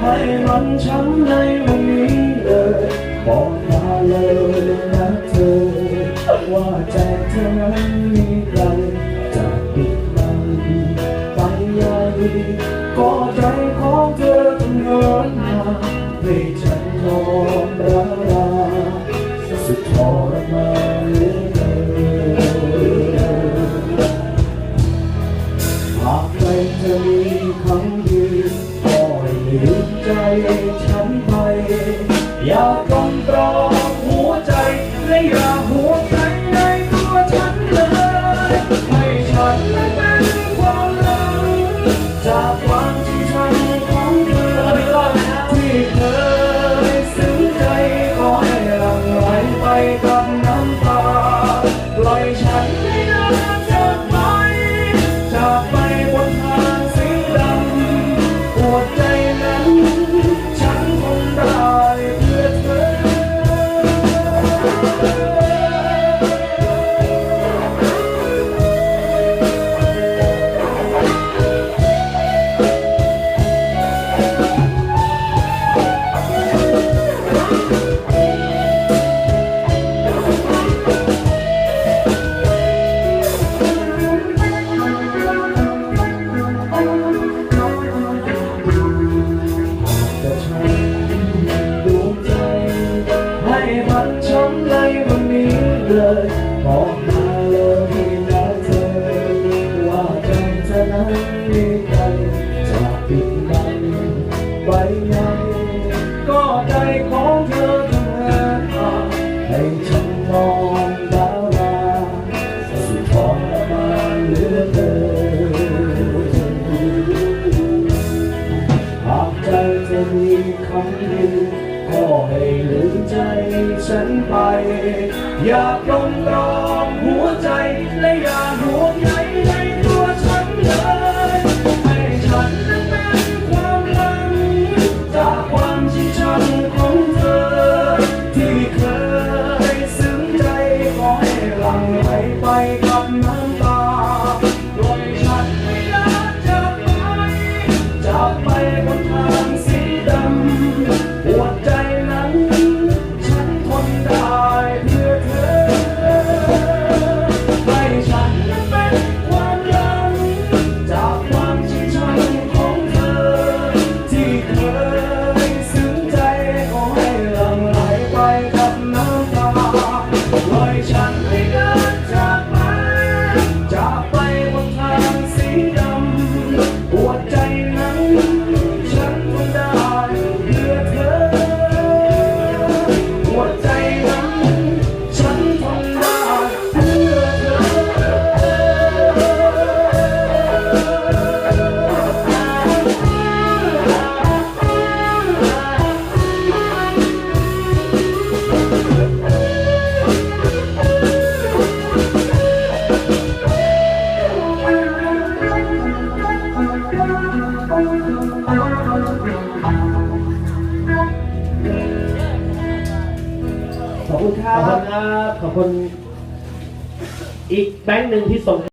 ให้มันช้ำในวันนี้เลยบอกมาเลยนะเธอ ว่าใจเธอนั้นมีใครจะปิดมันไปใหญ่ก็ใจของเธอต้องเงินมาให้ฉันนอนร้าราสุดทรมานเหลือเกินหากใครเธอมีคำยืน ใจฉันไปอย่ากลมตรอกหัวใจและอย่าห่วใยในตัวฉันเลยให้ฉันนั้นเป็นความหลังจากความจริงชังของเธอที่เคยซึ้งใจก็ให้หลั่งไหลไปกับน้ำตาปล่อยฉันให้เดิ ใจของเธอทำงานมาให้ฉันมองดาวลาสุดทรมานเหลือเกินหากใจเธอมีคำยืนก็ให้ลืมใจฉันไป อย่าปลงรองหัวใจและอย่า ป ขอบคุณครับ ขอบคุณ อีกแบงค์หนึ่งที่ส่ง